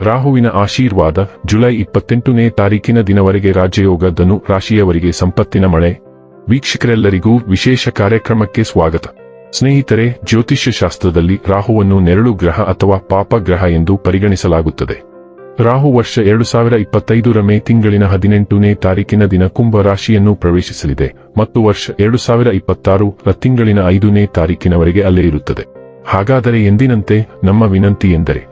ರಾಹುವಿನ ಆಶೀರ್ವಾದ ಜುಲೈ ಇಪ್ಪತ್ತೆಂಟನೇ ತಾರೀಕಿನ ದಿನವರೆಗೆ ರಾಜಯೋಗ ಧನು ರಾಶಿಯವರಿಗೆ ಸಂಪತ್ತಿನ ಮಳೆ. ವೀಕ್ಷಕರೆಲ್ಲರಿಗೂ ವಿಶೇಷ ಕಾರ್ಯಕ್ರಮಕ್ಕೆ ಸ್ವಾಗತ. ಸ್ನೇಹಿತರೆ ಜ್ಯೋತಿಷ್ಯ ಶಾಸ್ತ್ರದಲ್ಲಿ ರಾಹುವನ್ನು ನೆರಳು ಗ್ರಹ ಅಥವಾ ಪಾಪ ಗ್ರಹ ಎಂದು ಪರಿಗಣಿಸಲಾಗುತ್ತದೆ. ರಾಹು ವರ್ಷ ಎರಡು ಸಾವಿರ ಇಪ್ಪತ್ತೈದರ ಮೇ ತಿಂಗಳಿನ ಹದಿನೆಂಟನೇ ತಾರೀಕಿನ ದಿನ ಕುಂಭ ರಾಶಿಯನ್ನು ಪ್ರವೇಶಿಸಲಿದೆ ಮತ್ತು ವರ್ಷ ಎರಡು ಸಾವಿರ ಇಪ್ಪತ್ತಾರು ರ ತಿಂಗಳಿನ ಐದನೇ ತಾರೀಕಿನವರೆಗೆ ಅಲ್ಲೇ ಇರುತ್ತದೆ. ಹಾಗಾದರೆ ಎಂದಿನಂತೆ ನಮ್ಮ ವಿನಂತಿ ಎಂದರೆ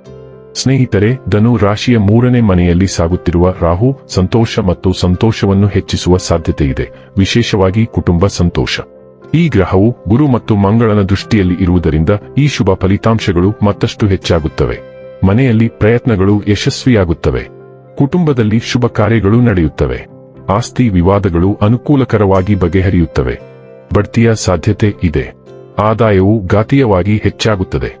ಸ್ನೇಹಿತರೆ, ಧನು ರಾಶಿಯ ಮೂರನೇ ಮನೆಯಲ್ಲಿ ಸಾಗುತ್ತಿರುವ ರಾಹು ಸಂತೋಷ ಮತ್ತು ಸಂತೋಷವನ್ನು ಹೆಚ್ಚಿಸುವ ಸಾಧ್ಯತೆ ಇದೆ ವಿಶೇಷವಾಗಿ ಕುಟುಂಬ ಸಂತೋಷ. ಈ ಗ್ರಹವು ಗುರು ಮತ್ತು ಮಂಗಳನ ದೃಷ್ಟಿಯಲ್ಲಿ ಇರುವುದರಿಂದ ಈ ಶುಭ ಫಲಿತಾಂಶಗಳು ಮತ್ತಷ್ಟು ಹೆಚ್ಚಾಗುತ್ತವೆ. ಮನೆಯಲ್ಲಿ ಪ್ರಯತ್ನಗಳು ಯಶಸ್ವಿಯಾಗುತ್ತವೆ. ಕುಟುಂಬದಲ್ಲಿ ಶುಭ ಕಾರ್ಯಗಳು ನಡೆಯುತ್ತವೆ. ಆಸ್ತಿ ವಿವಾದಗಳು ಅನುಕೂಲಕರವಾಗಿ ಬಗೆಹರಿಯುತ್ತವೆ. ಬಡ್ತಿಯ ಸಾಧ್ಯತೆ ಇದೆ. ಆದಾಯವು ಘಾತೀಯವಾಗಿ ಹೆಚ್ಚಾಗುತ್ತದೆ.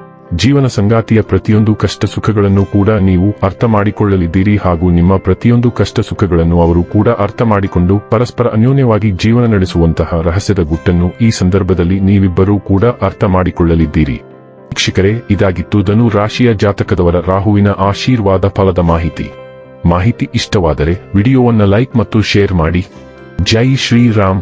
ಜೀವನ ಸಂಗಾತಿಯ ಪ್ರತಿಯೊಂದು ಕಷ್ಟ ಸುಖಗಳನ್ನು ಕೂಡ ನೀವು ಅರ್ಥ ಮಾಡಿಕೊಳ್ಳಲಿದ್ದೀರಿ ಹಾಗೂ ನಿಮ್ಮ ಪ್ರತಿಯೊಂದು ಕಷ್ಟ ಸುಖಗಳನ್ನು ಅವರು ಕೂಡ ಅರ್ಥ ಮಾಡಿಕೊಂಡು ಪರಸ್ಪರ ಅನ್ಯೋನ್ಯವಾಗಿ ಜೀವನ ನಡೆಸುವಂತಹ ರಹಸ್ಯದ ಗುಟ್ಟನ್ನು ಈ ಸಂದರ್ಭದಲ್ಲಿ ನೀವಿಬ್ಬರೂ ಕೂಡ ಅರ್ಥ ಮಾಡಿಕೊಳ್ಳಲಿದ್ದೀರಿ. ವೀಕ್ಷಕರೇ, ಇದಾಗಿತ್ತು ಧನು ರಾಶಿಯ ಜಾತಕದವರ ರಾಹುವಿನ ಆಶೀರ್ವಾದ ಫಲದ ಮಾಹಿತಿ. ಮಾಹಿತಿ ಇಷ್ಟವಾದರೆ ವಿಡಿಯೋವನ್ನು ಲೈಕ್ ಮತ್ತು ಶೇರ್ ಮಾಡಿ. ಜೈ ಶ್ರೀರಾಮ್.